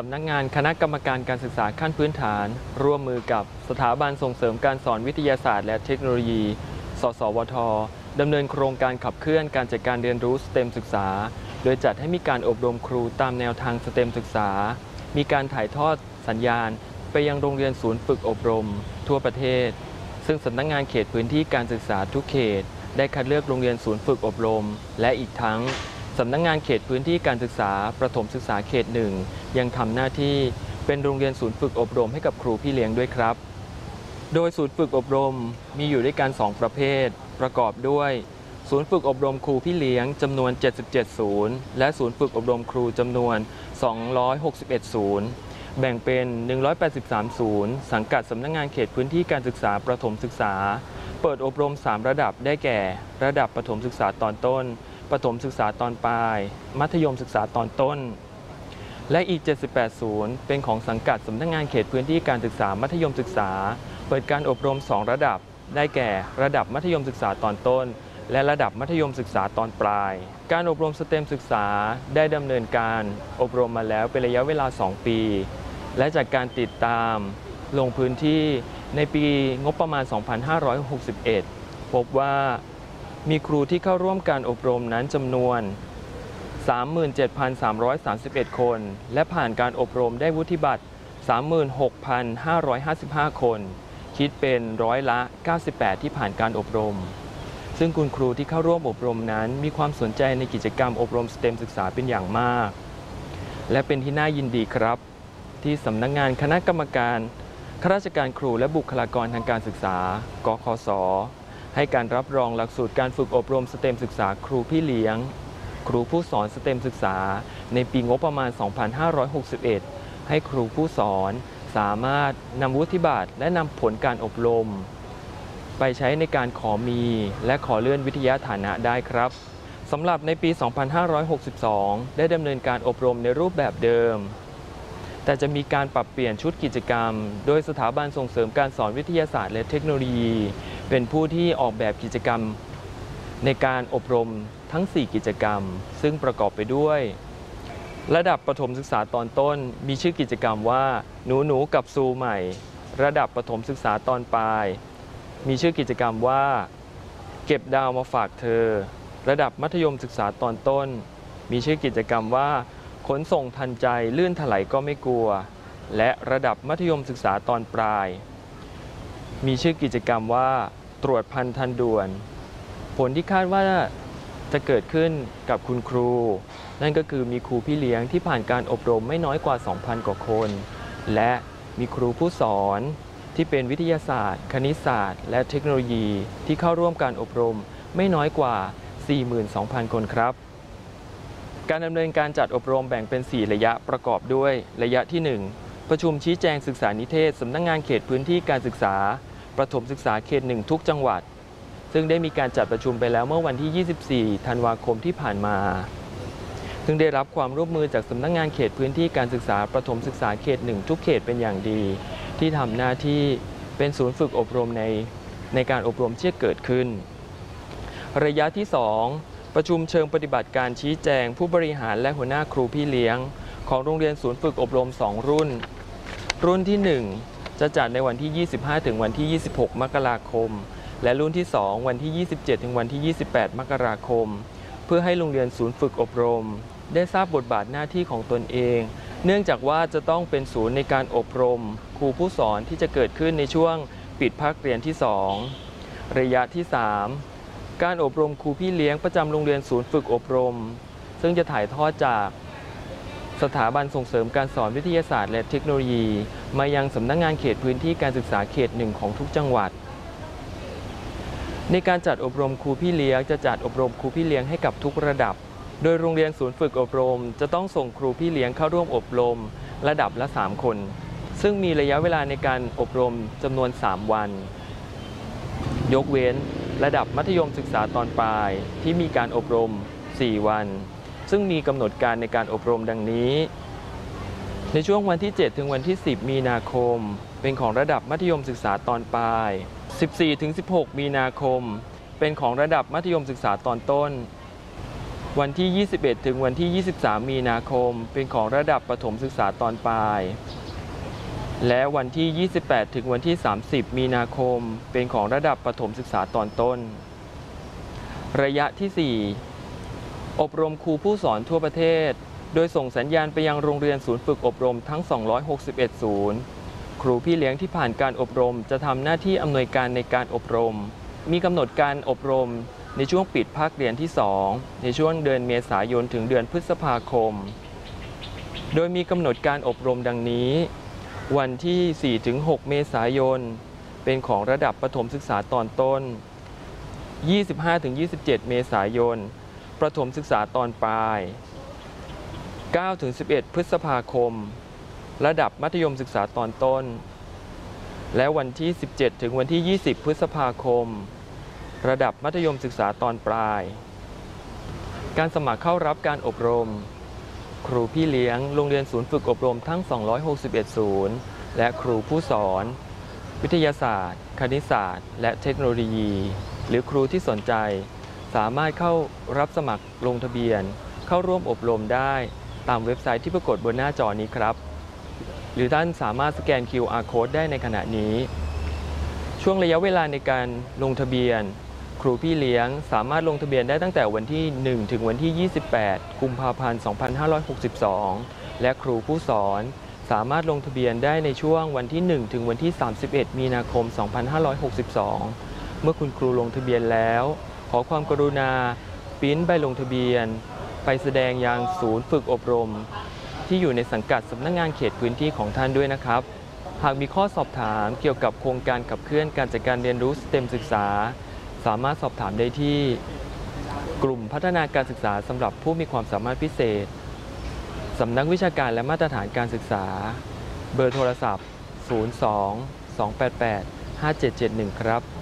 สำนักงานคณะกรรมการการศึกษาขั้นพื้นฐาน ร่วมมือกับสถาบันส่งเสริมการสอนวิทยาศาสตร์และเทคโนโลยี สสวท ดำเนินโครงการขับเคลื่อนการจัดการเรียนรู้สเต็มศึกษา โดยจัดให้มีการอบรมครูตามแนวทางสเต็มศึกษา มีการถ่ายทอดสัญญาณ ไปยังโรงเรียนศูนย์ฝึกอบรม ทั่วประเทศ ซึ่งสำนักงานเขตพื้นที่การศึกษาทุกเขต ได้คัดเลือกโรงเรียนศูนย์ฝึกอบรม และอีกทั้ง สำนักงานเขตพื้นที่การศึกษา ประถมศึกษาเขตหนึ่งยังทำหน้าที่เป็นโรงเรียนศูนย์ฝึกอบรมให้กับครูพี่เลี้ยงด้วยครับ โดยศูนย์ฝึกอบรมมีอยู่ด้วยกัน 2 ประเภท ประกอบด้วย ศูนย์ฝึกอบรมครูพี่เลี้ยงจำนวน 77 ศูนย์ และศูนย์ฝึกอบรมครูจำนวน 261 ศูนย์ แบ่งเป็น 183 ศูนย์ สังกัดสำนักงานเขตพื้นที่การศึกษาประถมศึกษา เปิดอบรม 3 ระดับได้แก่ ระดับประถมศึกษาตอนต้น ประถมศึกษาตอนปลาย มัธยมศึกษาตอนต้น และอีก 78 ศูนย์ เป็นของสังกัดสำนักงานเขตพื้นที่การศึกษามัธยมศึกษา เปิดการอบรม 2 ระดับ ได้แก่ ระดับมัธยมศึกษาตอนต้น และระดับมัธยมศึกษาตอนปลาย การอบรมสเต็มศึกษาได้ดำเนินการอบรมมาแล้วเป็นระยะเวลา 2 ปี และจากการติดตามลงพื้นที่ในปีงบประมาณ 2561 พบว่า มีครูที่เข้าร่วมการอบรมนั้นจำนวน 37,331 คน และผ่านการอบรมได้วุฒิบัตร 36,555 คน คิดเป็นร้อยละ 98 ที่ผ่านการอบรม ซึ่งคุณครูที่เข้าร่วมอบรมนั้น มีความสนใจในกิจกรรมอบรมสเต็มศึกษาเป็นอย่างมาก และเป็นที่น่ายินดีครับ ที่สำนักงานคณะกรรมการข้าราชการครูและบุคลากรทางการศึกษา กคศ ให้การรับรองหลักสูตรการฝึกอบรมสเต็มศึกษาครูพี่เลี้ยง ครูผู้สอนสเต็มศึกษา ในปีงบประมาณ 2561 ให้ครูผู้สอนสามารถนำวุฒิบัตรและนำผลการอบรม ไปใช้ในการขอมีและขอเลื่อนวิทยาฐานะได้ครับสำหรับในปี 2562 ได้ดำเนินการอบรมในรูปแบบเดิม แต่จะมีการปรับเปลี่ยนชุดกิจกรรม โดยสถาบันส่งเสริมการสอนวิทยาศาสตร์และเทคโนโลยี เป็นผู้ที่ออกแบบกิจกรรมในการอบรมทั้ง 4 กิจกรรม ซึ่งประกอบไปด้วย ระดับประถมศึกษาตอนต้น มีชื่อกิจกรรมว่า หนูหนูกับซูใหม่ ระดับประถมศึกษาตอนปลาย มีชื่อกิจกรรมว่า เก็บดาวมาฝากเธอ ระดับมัธยมศึกษาตอนต้น มีชื่อกิจกรรมว่า ขนส่งทันใจลื่นถลายก็ไม่กลัว และระดับมัธยมศึกษาตอนปลาย มีชื่อกิจกรรมว่าตรวจพันทันด่วน ผลที่คาดว่าจะเกิดขึ้นกับคุณครู นั่นก็คือมีครูพี่เลี้ยงที่ผ่านการอบรมไม่น้อยกว่า 2,000 กว่าคน และมีครูผู้สอนที่เป็นวิทยาศาสตร์ คณิตศาสตร์ และเทคโนโลยีที่เข้าร่วมการอบรมไม่น้อยกว่า 42,000 คนครับ การดำเนินการจัดอบรมแบ่งเป็น 4 ระยะประกอบด้วยระยะที่ 1 ประชุมชี้แจงศึกษานิเทศสำนักงงานเขตพื้นที่การศึกษา ประถมศึกษาเขตหนึ่งทุกจังหวัด ซึ่งได้มีการจัดประชุมไปแล้วเมื่อวันที่ 24 ธันวาคมที่ผ่านมา ซึ่งได้รับความร่วมมือจากสำนักงงานเขตพื้นที่การศึกษา ประถมศึกษาเขตหนึ่งทุกเขตเป็นอย่างดี ที่ทำหน้าที่เป็นศูนย์ฝึกอบรมในในการอบรมที่จะเกิดขึ้น ระยะที่ 2 ประชุมเชิงปฏิบัติการชี้แจงผู้บริหารและหัวหน้าครูพี่เลี้ยง ของโรงเรียนศูนย์ฝึกอบรม 2 รุ่น รุ่นที่ 1 จะจัดในวันที่ 25 ถึงวันที่ 26 มกราคม และรุ่นที่ 2 วันที่ 27 ถึงวันที่ 28 มกราคม เพื่อให้โรงเรียนศูนย์ฝึกอบรม ได้ทราบบทบาทหน้าที่ของตนเอง เนื่องจากว่าจะต้องเป็นศูนย์ในการอบรม ครูผู้สอนที่จะเกิดขึ้นในช่วงปิดภาคเรียนที่ 2 ระยะที่ 3 การอบรมครูพี่เลี้ยงประจำโรงเรียนศูนย์ฝึกอบรม ซึ่งจะถ่ายทอดจาก สถาบันส่งเสริมการสอนวิทยาศาสตร์และเทคโนโลยี มายังสำนักงงานเขตพื้นที่การศึกษาเขตหนึ่งของทุกจังหวัด ในการจัดอบรมครูพี่เลี้ยงจะจัดอบรมครูพี่เลี้ยงให้กับทุกระดับ โดยโรงเรียนศูนย์ฝึกอบรม จะต้องส่งครูพี่เลี้ยงเข้าร่วมอบรม ระดับละ 3 คน ซึ่งมีระยะเวลาในการอบรมจำนวน 3 วัน ยกเว้น ระดับมัธยมศึกษาตอนปลายที่มีการอบรม 4 วัน ซึ่งมีกำหนดการในการอบรมดังนี้ ในช่วงวันที่ 7 ถึงวันที่ 10 มีนาคม เป็นของระดับมัธยมศึกษาตอนปลาย 14 ถึง 16 มีนาคม เป็นของระดับมัธยมศึกษาตอนต้น วันที่ 21 ถึงวันที่ 23 มีนาคม เป็นของระดับประถมศึกษาตอนปลายและวันที่ 28 ถึงวันที่ 30 มีนาคม เป็นของระดับประถมศึกษาตอนต้น ระยะที่ 4 อบรมครูผู้สอนทั่วประเทศ โดยส่งสัญญาณไปยังโรงเรียนศูนย์ฝึกอบรมทั้ง 261 ศูนย์ ครูพี่เลี้ยงที่ผ่านการอบรมจะทำหน้าที่อำนวยการในการอบรม มีกำหนดการอบรมในช่วงปิดภาคเรียนที่ 2 ในช่วงเดือนเมษายนถึงเดือนพฤษภาคม โดยมีกำหนดการอบรมดังนี้ วันที่ 4-6 เมษายน เป็นของระดับประถมศึกษาตอนต้น 25-27 เมษายน ประถมศึกษาตอนปลาย 9-11 พฤษภาคม ระดับมัธยมศึกษาตอนต้น และวันที่ 17 ถึงวันที่ 20 พฤษภาคม ระดับมัธยมศึกษาตอนปลาย การสมัครเข้ารับการอบรม ครูพี่เลี้ยง โรงเรียนศูนย์ฝึกอบรมทั้ง 261 ศูนย์ และครูผู้สอน วิทยาศาสตร์ คณิตศาสตร์ และเทคโนโลยี หรือครูที่สนใจ สามารถเข้ารับสมัครลงทะเบียน เข้าร่วมอบรมได้ตามเว็บไซต์ที่ปรากฏบนหน้าจอนี้ครับ หรือท่านสามารถสแกน QR code ได้ในขณะนี้ ช่วงระยะเวลาในการลงทะเบียน ครูพี่เลี้ยงสามารถลงทะเบียนได้ตั้งแต่วันที่ 1 ถึงวันที่ 28 กุมภาพันธ์ 2562 และครูผู้สอนสามารถลงทะเบียนได้ในช่วงวันที่ 1 ถึงวันที่ 31 มีนาคม 2562 เมื่อคุณครูลงทะเบียนแล้ว อความกรุณาปริ้นใบลงทะเบียน ไปแสดงยังศูนย์ฝึกอบรม ที่อยู่ในสังกัดสำนักงานเขตพื้นที่ของท่านด้วยนะครับ หากมีข้อสอบถามเกี่ยวกับโครงการขับเคลื่อนการจัดการเรียนรู้สเต็มศึกษา สามารถสอบถามได้ที่ กลุ่มพัฒนาการศึกษาสำหรับผู้มีความสามารถพิเศษสำนักวิชาการและมาตรฐานการศึกษา เบอร์โทรศัพท์ 02 288 5771 ครับ